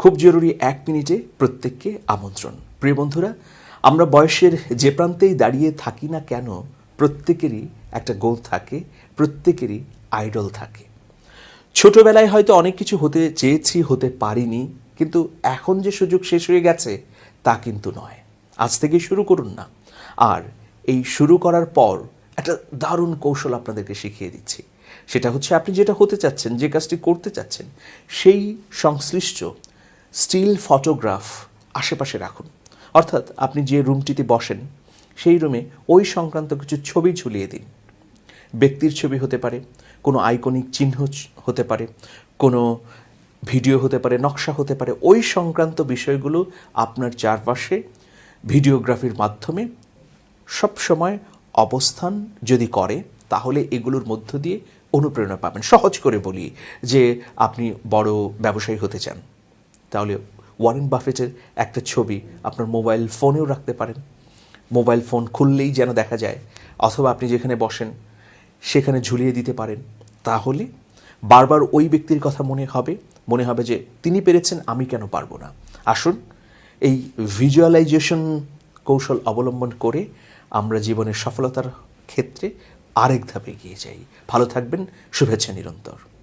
খুব জরুরি এক মিনিটে প্রত্যেককে আমন্ত্রণ। প্রিয় বন্ধুরা, আমরা বয়সের যে প্রান্তেই দাঁড়িয়ে থাকি না কেন, প্রত্যেকেরই একটা গোল থাকে, প্রত্যেকেরই আইডল থাকে। ছোটবেলায় হয়তো অনেক কিছু হতে চেয়েছি, হতে পারিনি, কিন্তু এখন যে সুযোগ শেষ হয়ে গেছে, তা কিন্তু নয়। আজ থেকে শুরু করুন না। আর এই শুরু করার পর একটা দারুণ কৌশল আপনাদেরকে শিখিয়ে দিচ্ছি। সেটা হচ্ছে আপনি যেটা হতে চাচ্ছেন, যে কাজটি করতে চাচ্ছেন, সেই সংশ্লিষ্ট স্টিল ফটোগ্রাফ আশেপাশে রাখুন। অর্থাৎ আপনি যে রুমটিতে বসেন, সেই রুমে ওই সংক্রান্ত কিছু ছবি ঝুলিয়ে দিন। ব্যক্তির ছবি হতে পারে, কোনো আইকনিক চিহ্ন হতে পারে, কোনো ভিডিও হতে পারে, নকশা হতে পারে, ওই সংক্রান্ত বিষয়গুলো আপনার চারপাশে ভিডিওগ্রাফির মাধ্যমে সব সময় অবস্থান যদি করে, তাহলে এগুলোর মধ্য দিয়ে অনুপ্রেরণা পাবেন। সহজ করে বলি যে আপনি বড় ব্যবসায়ী হতে চান। তাহলে ওয়ারেন বাফেটের একটা ছবি আপনার মোবাইল ফোনেও রাখতে পারেন। মোবাইল ফোন খুললেই যেন দেখা যায়, অথবা আপনি যেখানে বসেন সেখানে ঝুলিয়ে দিতে পারেন। তাহলে বারবার ওই ব্যক্তির কথা মনে হবে মনে হবে যে তিনি পেরেছেন, আমি কেন পারব না। আসুন, এই ভিজুয়ালাইজেশন কৌশল অবলম্বন করে আমরা জীবনের সফলতার ক্ষেত্রে আরেক ধাপে এগিয়ে যাই। ভালো থাকবেন, শুভেচ্ছা নিরন্তর।